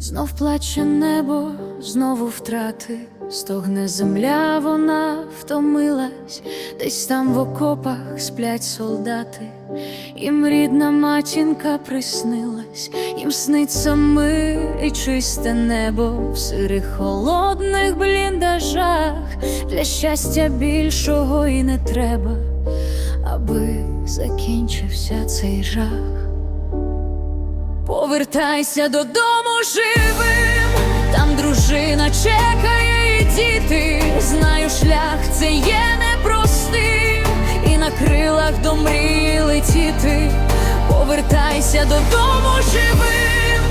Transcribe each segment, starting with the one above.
Знов плаче небо, знову втрати, стогне земля, вона втомилась, десь там в окопах сплять солдати, їм рідна матінка приснилась, їм сниться мир і чисте небо в сирих холодних бліндажах. Для щастя більшого і не треба, аби закінчився цей жах. Повертайся додому живим, там дружина чекає і діти. Знаю, шлях це є непростим, і на крилах до мрії летіти. Повертайся додому живим,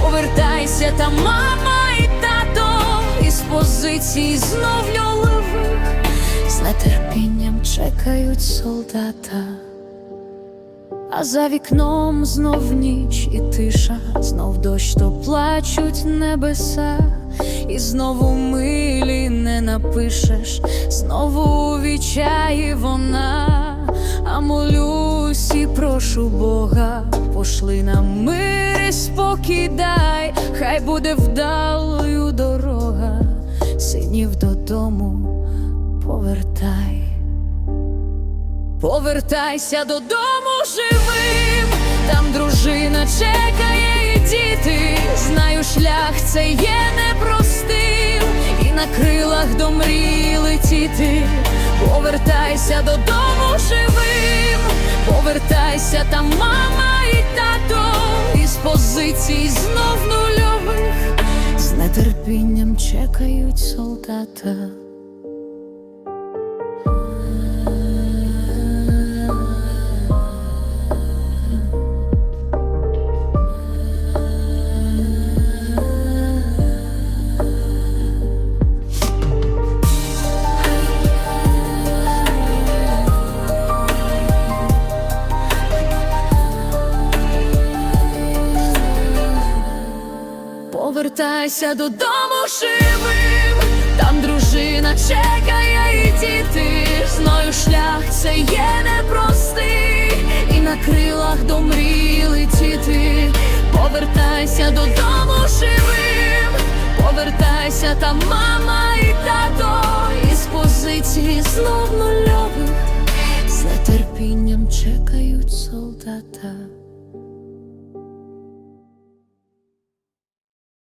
повертайся там мама і тато, із позицій знов льолових, з нетерпінням чекають солдата. А за вікном знов ніч і тиша, знов дощ, то плачуть небеса, і знову милі не напишеш, знову у відчаї вона, а молюсь і прошу Бога, пошли нам мир і спокій дай, хай буде вдалою дорога, синів додому повертай. Повертайся додому живим, там дружина чекає і діти. Знаю, шлях це є непростим, і на крилах до мрії летіти. Повертайся додому живим, повертайся там мама і тато, із позицій знов нульових, з нетерпінням чекають солдата. Повертайся додому живим, там дружина чекає і діти. Знаю, шлях це є непростий, і на крилах до мрії летіти. Повертайся додому живим, повертайся там мама і тато, із позиції знов нульових, з нетерпінням чекають солдата.